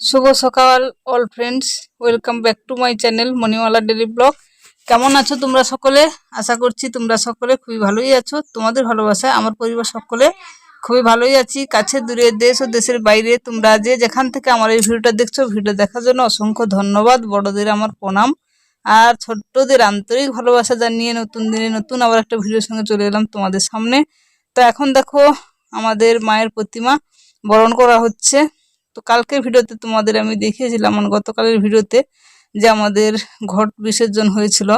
শুভ সকাল all friends welcome back to my channel Moniwala daily blog কেমন আছো তোমরা সকলে? আশা করছি তোমরা সকলে খুবই ভালোই আছো। তোমাদের ভালোবাসায় আমার পরিবার সকলে খুবই ভালোই আছি। কাছে দূরে দেশ ও দেশের বাইরে তোমরা যে যেখান থেকে আমার এই ভিডিওটা দেখছ ভিডিও দেখার জন্য অসংখ্য ধন্যবাদ। বড়দের আমার প্রণাম। আর ছোট্টদের আন্তরিক ভালোবাসা জানিয়ে নতুন দিনে নতুন আবার একটা ভিডিওর সঙ্গে চলে এলাম তোমাদের সামনে। তো এখন দেখো, আমাদের মায়ের প্রতিমা বরণ করা হচ্ছে। তো কালকের ভিডিওতে তোমাদের আমি দেখিয়েছিলাম মানে গতকালের ভিডিওতে যে আমাদের ঘট বিসর্জন হয়েছিল,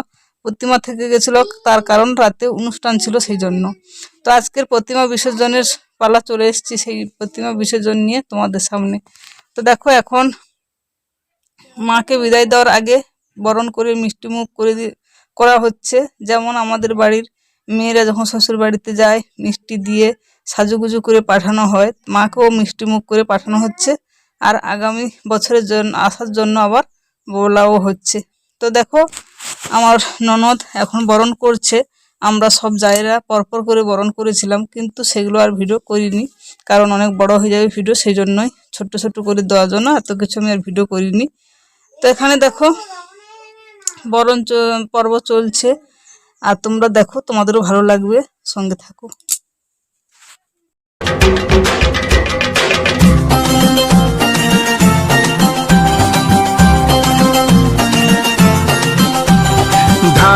প্রতিমা থেকে গেছিল, তার কারণ রাতে অনুষ্ঠান ছিল সেই জন্য তো আজকের প্রতিমা বিসর্জনের পালা চলে এসেছি, সেই প্রতিমা বিসর্জন নিয়ে তোমাদের সামনে। তো দেখো এখন মাকে বিদায় দেওয়ার আগে বরণ করে, মিষ্টি মুখ করে করা হচ্ছে। যেমন আমাদের বাড়ির মেয়েরা যখন শ্বশুর বাড়িতে যায়, মিষ্টি দিয়ে সাজুগুজু করে পাঠানো হয়, মাকেও মিষ্টি মুখ করে পাঠানো হচ্ছে। আর আগামী বছরের জন্য আসার জন্য আবার বলাও হচ্ছে। তো দেখো, আমার ননদ এখন বরণ করছে। আমরা সব জায়গা পরপর করে বরণ করেছিলাম, কিন্তু সেগুলো আর ভিডিও করিনি, কারণ অনেক বড় হয়ে যাবে ভিডিও, সেই জন্যই ছোট্ট ছোট্ট করে দেওয়ার জন্য এত কিছু আমি আর ভিডিও করিনি। তো এখানে দেখো, বরণ পর্ব চলছে। আর তোমরা দেখো, তোমাদেরও ভালো লাগবে। সঙ্গে থাকো।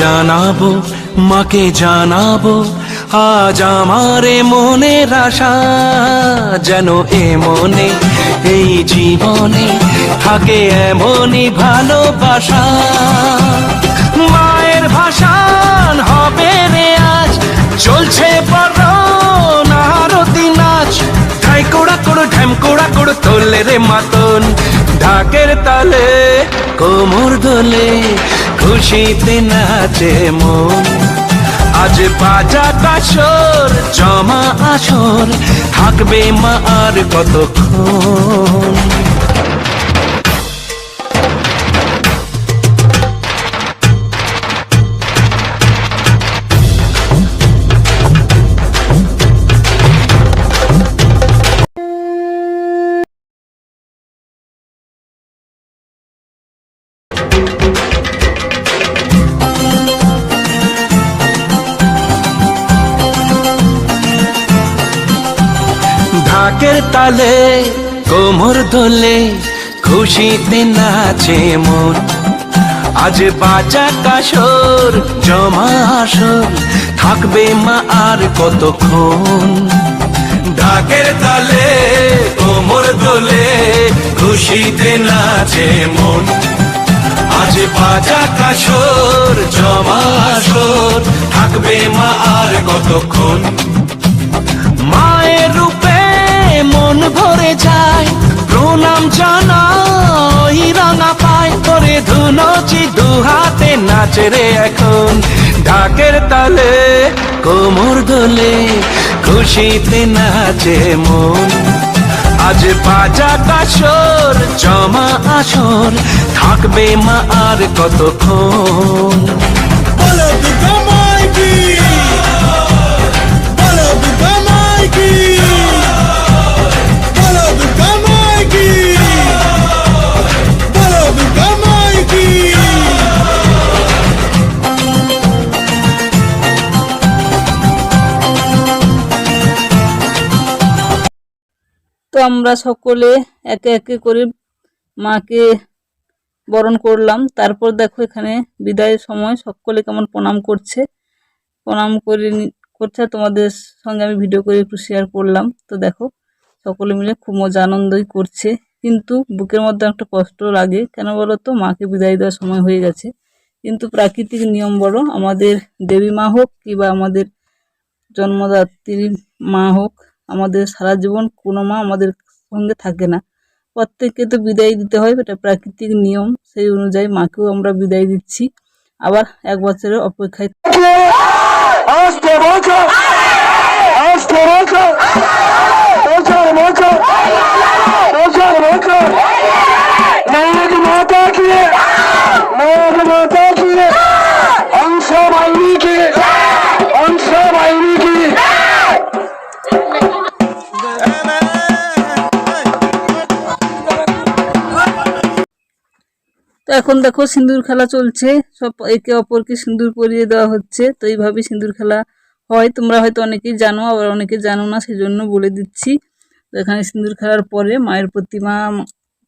জানাব, মাকে জানাব, আজ আমারে মনের আশা যেন এ মনে, এই জীবনে থাকে এমনই ভালোবাসা। মায়ের ভাষান হবে রে আজ, চলছে বড় নারতি নাচ ঠাই কোড়া কোড়ো কোড়া তোলে রে মাতন। ঢাকের তালে, কোমর দোলে, খুশিতে নাচে মন। আজ বাজা কাসর জমা আসর, থাকবে মা আর কতক্ষণ? তালে, কোমর দোলে খুশিতে নাচে মন। আজ বাজা কাসর জমা আসর, থাকবে মা আর কতক্ষণ? ঢাকের তালে, কোমর দোলে খুশিতে নাচে মন। আজ বাজা কাসর জমা আসর, থাকবে মা আর কতক্ষণ? মায়ের রূপে মন ভরে যায়। প্রণাম জানাই রাঙা ধুনচি দু হাতে নাচে রে এখন। ঢাকের তালে কোমর দোলে খুশিতে নাচে মন। আজ বাজা কাসর জমা আসর, থাকবে মা আর কতক্ষণ? তো আমরা সকলে একে একে করে মাকে বরণ করলাম। তারপর দেখো এখানে বিদায়ের সময় সকলে কেমন প্রণাম করছে। প্রণাম করে করছে। তোমাদের সঙ্গে আমি ভিডিও করে একটু শেয়ার করলাম। তো দেখো, সকলে মিলে খুব মজা আনন্দই করছে। কিন্তু বুকের মধ্যে একটা কষ্ট লাগে। কেন বলো তো মাকে বিদায় দেওয়ার সময় হয়ে গেছে। কিন্তু প্রাকৃতিক নিয়ম বড় আমাদের দেবী মা হোক কিংবা আমাদের জন্মদাত্রী মা হোক আমাদের সারা জীবন কোনো মা আমাদের সঙ্গে থাকে না। প্রত্যেককে তো বিদায় দিতে হয়, এটা প্রাকৃতিক নিয়ম, সেই অনুযায়ী মাকেও আমরা বিদায় দিচ্ছি। আবার এক বছরের অপেক্ষায় Hasta boca! Hasta boca! এখন দেখো সিঁদুর খেলা চলছে। সব একে অপরকে সিঁদুর পরিয়ে দেওয়া হচ্ছে। তো এইভাবে সিঁদুর খেলা হয়। তোমরা হয়তো অনেকেই জানো, আবার অনেকে জানো না সেই জন্য বলে দিচ্ছি। তো এখানে সিঁদুর খেলার পরে মায়ের প্রতিমা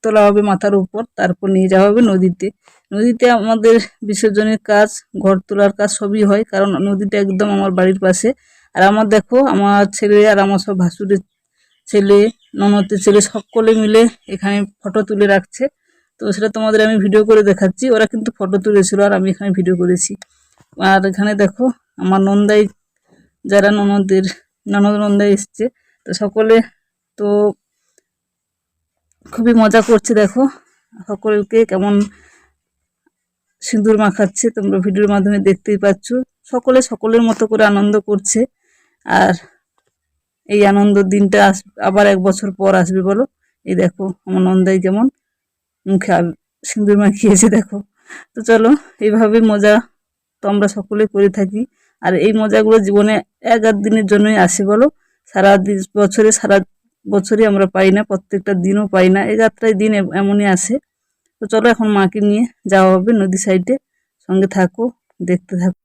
তোলা হবে মাথার উপর, তারপর নিয়ে যাওয়া হবে নদীতে। নদীতে আমাদের বিসর্জনের কাজ, ঘর তোলার কাজ সবই হয়, কারণ নদীটা একদম আমার বাড়ির পাশে। আর আমার দেখো, আমার ছেলে আর আমার সব ভাসুরের ছেলে, ননদের ছেলে সকলে মিলে এখানে ফটো তুলে রাখছে। তো সেটা তোমাদের আমি ভিডিও করে দেখাচ্ছি। ওরা কিন্তু ফটো তুলেছিল আর আমি এখানে ভিডিও করেছি। আর এখানে দেখো, আমার নন্দাই, যারা ননদের, ননদ নন্দাই এসছে, তো সকলে তো খুবই মজা করছে, দেখো। সকলকে কেমন সিঁদুর মাখাচ্ছে, তোমরা ভিডিওর মাধ্যমে দেখতেই পাচ্ছ। সকলে সকলের মতো করে আনন্দ করছে। আর এই আনন্দ দিনটা আস, আবার এক বছর পর আসবে বলো। এই দেখো, আমার নন্দাই কেমন মুখে সিঁদুর মাখিয়েছে, দেখো। তো চলো, এইভাবে মজা তো আমরা সকলে করে থাকি। আর এই মজাগুলো জীবনে এক আধ দিনের জন্যই আসে, বলো? সারা বছরে সারা বছরই আমরা পাই না, প্রত্যেকটা দিনও পাই না, এই যাত্রায় দিন এমনই আসে। তো চলো এখন মাকে নিয়ে যাওয়া হবে নদী সাইডে। সঙ্গে থাকো, দেখতে থাকো।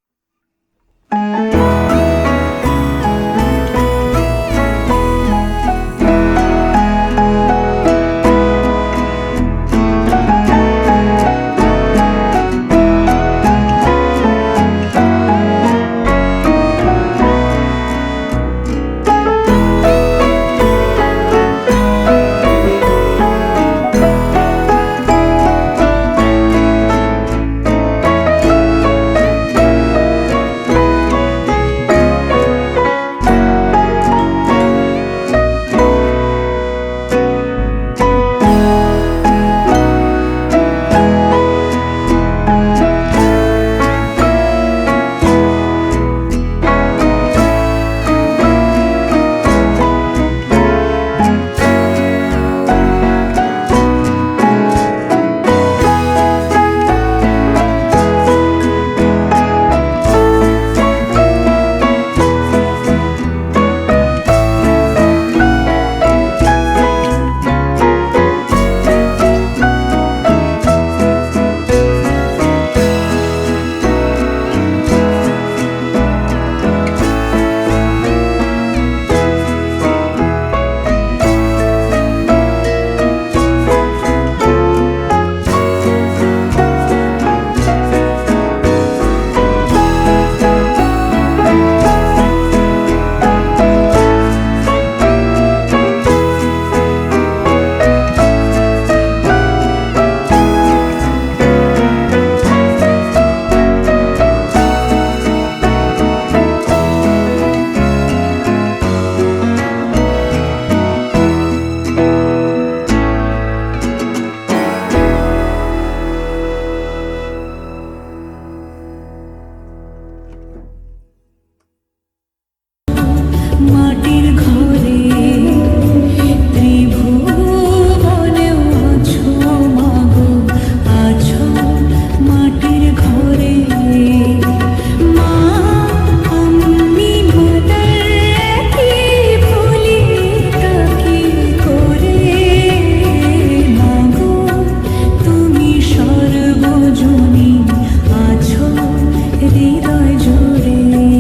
জুড়ে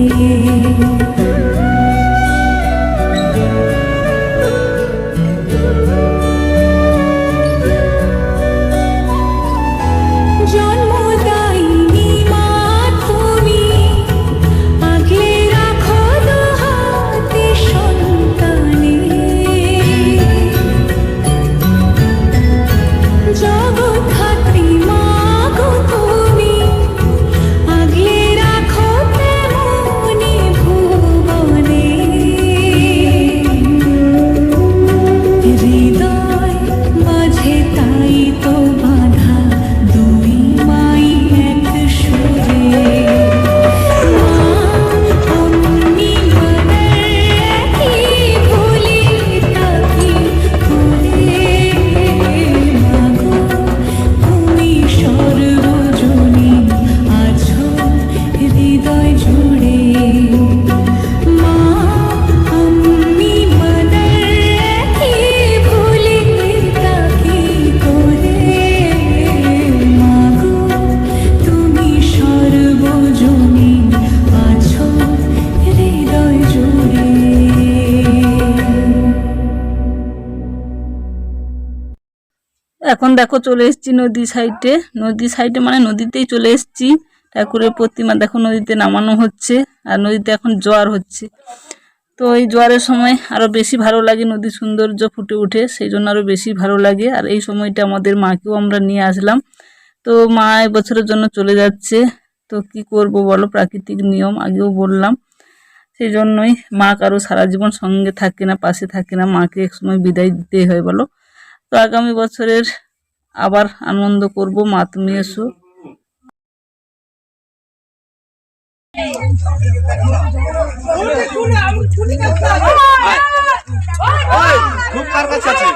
এখন দেখো চলে এসেছি নদী সাইডে। নদী সাইডে মানে নদীতেই চলে এসেছি। ঠাকুরের প্রতিমা দেখো নদীতে নামানো হচ্ছে আর নদীতে এখন জোয়ার হচ্ছে। তো এই জোয়ারের সময় আরও বেশি ভালো লাগে নদীর সৌন্দর্য ফুটে ওঠে সেই জন্য আরও বেশি ভালো লাগে। আর এই সময়টা আমাদের মাকেও আমরা নিয়ে আসলাম। তো মা এবছরের জন্য চলে যাচ্ছে। তো কি করব বলো? প্রাকৃতিক নিয়ম আগেও বললাম। সেই জন্যই মা কারও সারা জীবন সঙ্গে থাকে না, পাশে থাকে না। মাকে এক সময় বিদায় দিতেই হয় বলো। তো আগামী বছরের আবার আনন্দ করব মা তুমি এসো খুব কার কাছে আছে